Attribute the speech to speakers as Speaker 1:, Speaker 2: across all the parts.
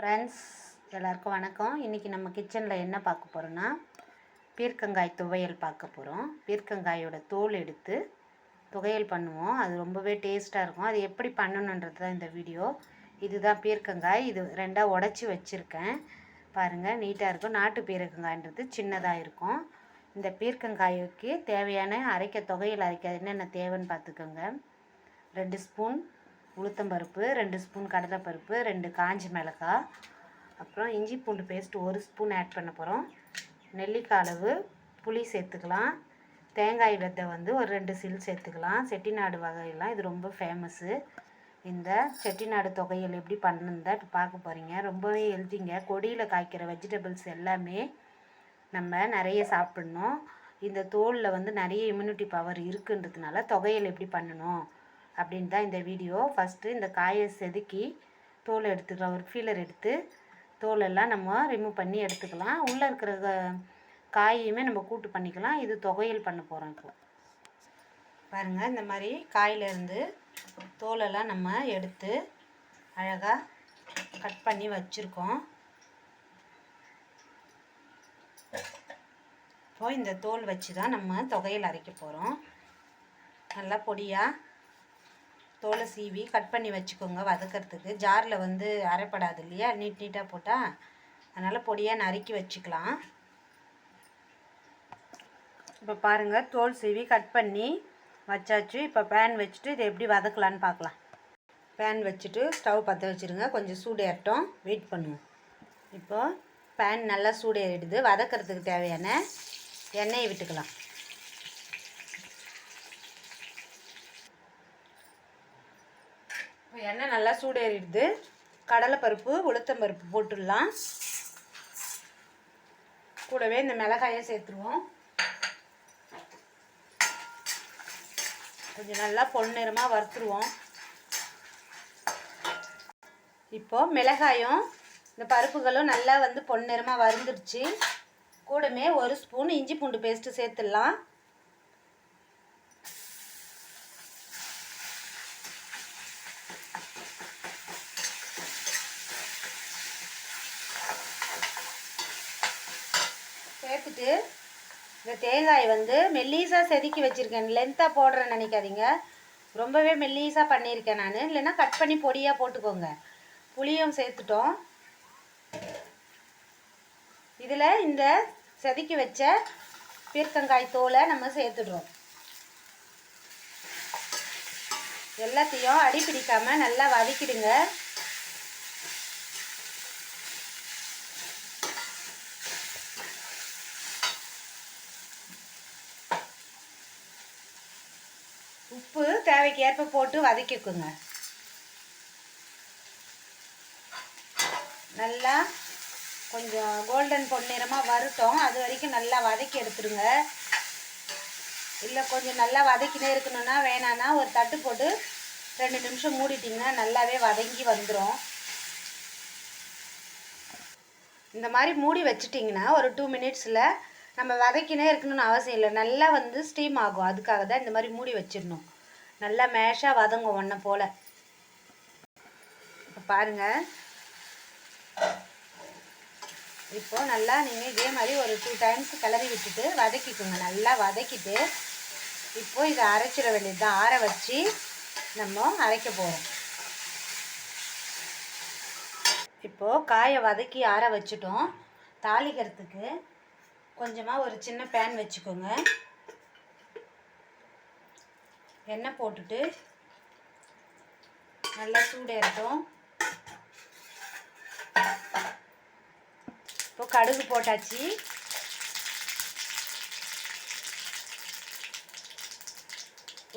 Speaker 1: Friends எல்லாருக்கும் வணக்கம். இன்றைக்கி நம்ம கிச்சனில் என்ன பார்க்க போகிறோன்னா பீர்க்கங்காய் துவையல் பார்க்க போகிறோம் பீர்க்கங்காயோட தோல் எடுத்து துவையல் பண்ணுவோம். அது ரொம்பவே டேஸ்ட்டாக இருக்கும். அது எப்படி பண்ணணுன்றது தான் இந்த வீடியோ இதுதான் பீர்க்கங்காய். இது ரெண்டாக உடச்சி வச்சுருக்கேன். பாருங்கள் நீட்டாக இருக்கும். நாட்டு பீர்க்கங்காய்ன்றது சின்னதாக இருக்கும். இந்த பீர்க்கங்காய்க்கு தேவையான அரைக்க துவையல் அரைக்க என்னென்ன தேவைன்னு பார்த்துக்கோங்க. ரெண்டு ஸ்பூன் உளுத்தம்பருப்பு ரெண்டு ஸ்பூன் கடலைப்பருப்பு ரெண்டு காஞ்சி மிளகாய் அப்புறம் இஞ்சி பூண்டு பேஸ்ட் ஒரு ஸ்பூன் ஆட் பண்ண போகிறோம் நெல்லிக்காய் அளவு புளி சேர்த்துக்கலாம். தேங்காய் விதை வந்து ஒரு ரெண்டு சில் சேர்த்துக்கலாம். செட்டிநாடு வகையெல்லாம் இது ரொம்ப ஃபேமஸ்ஸு இந்த செட்டிநாடு தொகையில் எப்படி பண்ணுன்னு இப்போ பார்க்க போகிறீங்க ரொம்பவே ஹெல்த்திங்க கொடியில் காய்க்கிற வெஜிடபிள்ஸ் எல்லாமே நம்ம நிறைய சாப்பிட்ணும். இந்த தோலில் வந்து நிறைய இம்யூனிட்டி பவர் இருக்குன்றதுனால தொகையல் எப்படி பண்ணணும்? அப்படின்னு தான் இந்த வீடியோ ஃபஸ்ட்டு இந்த காயை செதுக்கி தோல் எடுத்துக்கலாம். ஒரு ஃபீலர் எடுத்து தோலெல்லாம் நம்ம ரிமூவ் பண்ணி எடுத்துக்கலாம். உள்ளே இருக்கிற காயுமே காயையுமே நம்ம கூட்டு பண்ணிக்கலாம். இது தொகையல் பண்ண போகிறோம் இப்போ. பாருங்கள் இந்த மாதிரி காயிலேருந்து தோலெல்லாம் நம்ம எடுத்து அழகாக கட் பண்ணி வச்சுருக்கோம். இப்போது இந்த தோல் வச்சு தான் நம்ம தொகையில் அரைக்க போகிறோம் நல்லா பொடியாக தோலை சீவி கட் பண்ணி வச்சுக்கோங்க வதக்கிறதுக்கு. ஜாரில் வந்து அரைப்படாது இல்லையா? நீட் நீட்டாக போட்டால் அதனால் பொடியாக நறுக்கி வச்சுக்கலாம். இப்போ பாருங்கள் தோல் சீவி கட் பண்ணி வச்சாச்சு. இப்போ பேன் வச்சுட்டு இதை எப்படி வதக்கலான்னு பார்க்கலாம் பேன் வச்சுட்டு ஸ்டவ் பற்ற வச்சுருங்க. கொஞ்சம் சூடு ஏறட்டும். வெயிட் பண்ணுவோம். இப்போது பேன் நல்லா சூடு ஏறிடுது. வதக்கிறதுக்கு தேவையான எண்ணெயை விட்டுக்கலாம். இப்போ எண்ணெய் நல்லா சூடேறிடுது. கடலைப்பருப்பு உளுத்தம்பருப்பு போட்டுடலாம். கூடவே இந்த மிளகாயை சேர்த்துருவோம். கொஞ்சம் நல்லா பொன்னிறமாக வறுத்துருவோம். இப்போ மிளகாயும் இந்த பருப்புகளும் நல்லா வந்து பொன்னிறமாக வறுந்துருச்சு. கூடமே ஒரு ஸ்பூன் இஞ்சி பூண்டு பேஸ்ட்டு சேர்த்துடலாம். சேர்த்துட்டு இந்த தேங்காய் வந்து மெல்லீஸாக செதுக்கி வச்சுருக்கேன். லென்த்தாக போடுறேன்னு நினைக்காதீங்க. ரொம்பவே மெல்லீஸாக பண்ணியிருக்கேன் நான். இல்லைன்னா கட் பண்ணி பொடியாக போட்டுக்கோங்க. புளியும் சேர்த்துட்டோம். இதில் இந்த செதுக்கி வச்ச பீர்க்கங்காய் தோலை நம்ம சேர்த்துடுறோம். எல்லாத்தையும் அடி பிடிக்காமல் நல்லா வதக்கிடுங்க. உப்பு தேவைக்கு ஏற்ப போட்டு வதக்கிக்குங்க. நல்லா கொஞ்சம் கோல்டன் பொன்னிறமாக வருட்டோம். அது வரைக்கும் நல்லா வதக்கி எடுத்துருங்க. இல்லை கொஞ்சம் நல்லா வதக்கினே இருக்கணும்னா வேணான்னா ஒரு தட்டு போட்டு ரெண்டு நிமிஷம் மூடிட்டிங்கன்னா நல்லாவே வதங்கி வந்துடும் இந்த மாதிரி மூடி வச்சிட்டிங்கன்னா ஒரு டூ மினிட்ஸில் நம்ம வதக்கினே இருக்கணும்னு அவசியம் இல்லை. நல்லா வந்து ஸ்டீம் ஆகும். அதுக்காக தான் இந்த மாதிரி மூடி வச்சிடணும். நல்லா மேஷாக வதங்கும் ஒன்றை போல். இப்போ பாருங்கள் இப்போ நல்லா நீங்கள் இதே மாதிரி ஒரு டூ டைம்ஸ் கிளறி விட்டுட்டு வதக்கிக்கோங்க. நல்லா வதக்கிட்டு இப்போது இதை அரைச்சிட வேண்டியது தான் ஆற வச்சு நம்ம அரைக்க போகிறோம் இப்போது காயை வதக்கி ஆற வச்சுட்டோம். தாளிக்கிறதுக்கு கொஞ்சமாக ஒரு சின்ன பேன் வச்சுக்கோங்க. எண்ணெய் போட்டுட்டு நல்லா சூடேறட்டும் இப்போ கடுகு போட்டாச்சு.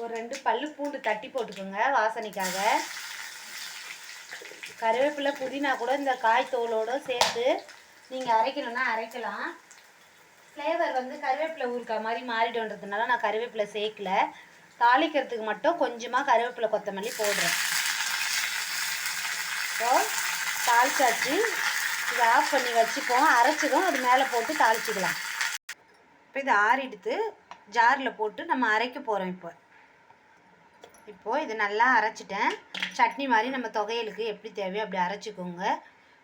Speaker 1: ஒரு ரெண்டு பல்லு பூண்டு தட்டி போட்டுக்கோங்க வாசனைக்காக. கருவேப்பிலை புதினா கூட இந்த காய் தோலோட சேர்த்து நீங்கள் அரைக்கணும்னா அரைக்கலாம். ஃப்ளேவர் வந்து கருவேப்பிலை ஊறுக்காய் மாதிரி மாறிடுன்றதுனால நான் கருவேப்பிலை சேர்க்கல. தாளிக்கிறதுக்கு மட்டும் கொஞ்சமாக கருவேப்பிலை கொத்தமல்லி போடுறேன். ஸோ தாளிச்சாச்சு. இதை ஆஃப் பண்ணி வச்சுப்போம். அரைச்சதும் அது மேலே போட்டு தாளிச்சிக்கலாம். இப்போ இதை ஆறிடுத்து ஜாரில் போட்டு நம்ம அரைக்க போகிறோம் இப்போ. இப்போது இது நல்லா அரைச்சிட்டேன். சட்னி மாதிரி நம்ம தொகையலுக்கு எப்படி தேவையோ அப்படி அரைச்சிக்கோங்க.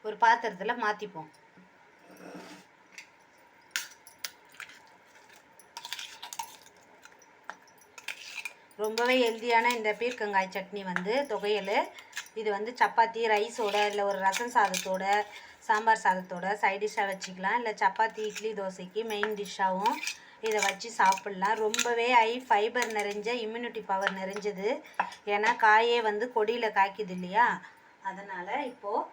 Speaker 1: ஒரு பாத்திரத்தில் மாற்றிப்போம் ரொம்பவே ஹெல்த்தியான இந்த பீர்க்கங்காய் சட்னி வந்து துவையல் இது வந்து சப்பாத்தி ரைஸோட இல்லை ஒரு ரசம் சாதத்தோட சாம்பார் சாதத்தோட சைடிஷ்ஷாக வச்சுக்கலாம். இல்லை சப்பாத்தி இட்லி தோசைக்கு மெயின் டிஷ்ஷாகவும் இதை வச்சு சாப்பிட்லாம். ரொம்பவே ஹை ஃபைபர் நிறைஞ்ச இம்யூனிட்டி பவர் நிறைஞ்சது. ஏன்னா காயே வந்து கொடியில் காய்க்குது இல்லையா? அதனால் இப்போது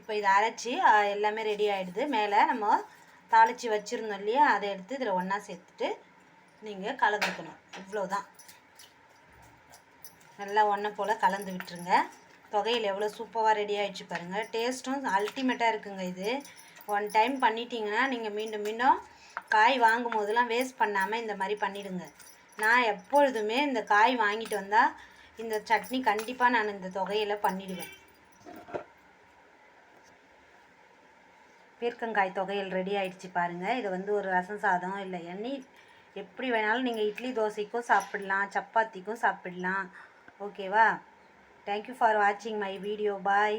Speaker 1: இப்போ இதை அரைச்சி எல்லாமே ரெடி ஆகிடுது மேலே நம்ம தாளித்து வச்சுருந்தோம் இல்லையா? அதை எடுத்து இதில் ஒன்றா சேர்த்துட்டு நீங்கள் கலந்துக்கணும். இவ்வளோதான் நல்லா ஒன்றை போல் கலந்து விட்டுருங்க. தொகையில் எவ்வளோ சூப்பராக ரெடி ஆகிடுச்சு பாருங்கள் டேஸ்ட்டும் அல்டிமேட்டாக இருக்குங்க இது. ஒன் டைம் பண்ணிட்டீங்கன்னா நீங்கள் மீண்டும் மீண்டும் காய் வாங்கும் போதெல்லாம் வேஸ்ட் பண்ணாமல் இந்த மாதிரி பண்ணிவிடுங்க நான் எப்பொழுதுமே இந்த காய் வாங்கிட்டு வந்தால் இந்த சட்னி கண்டிப்பாக நான் இந்த தொகையில் பண்ணிடுவேன். பீர்க்கங்காய் தொகையில் ரெடி ஆயிடுச்சு பாருங்கள் இது வந்து ஒரு ரசம் சாதம் இல்லை எண்ணெய். எப்படி வேணாலும் நீங்கள் இட்லி தோசைக்கும் சாப்பிடலாம் சப்பாத்திக்கும் சாப்பிடலாம். ஓகேவா? தேங்க்யூ ஃபார் வாட்சிங் மை வீடியோ பாய்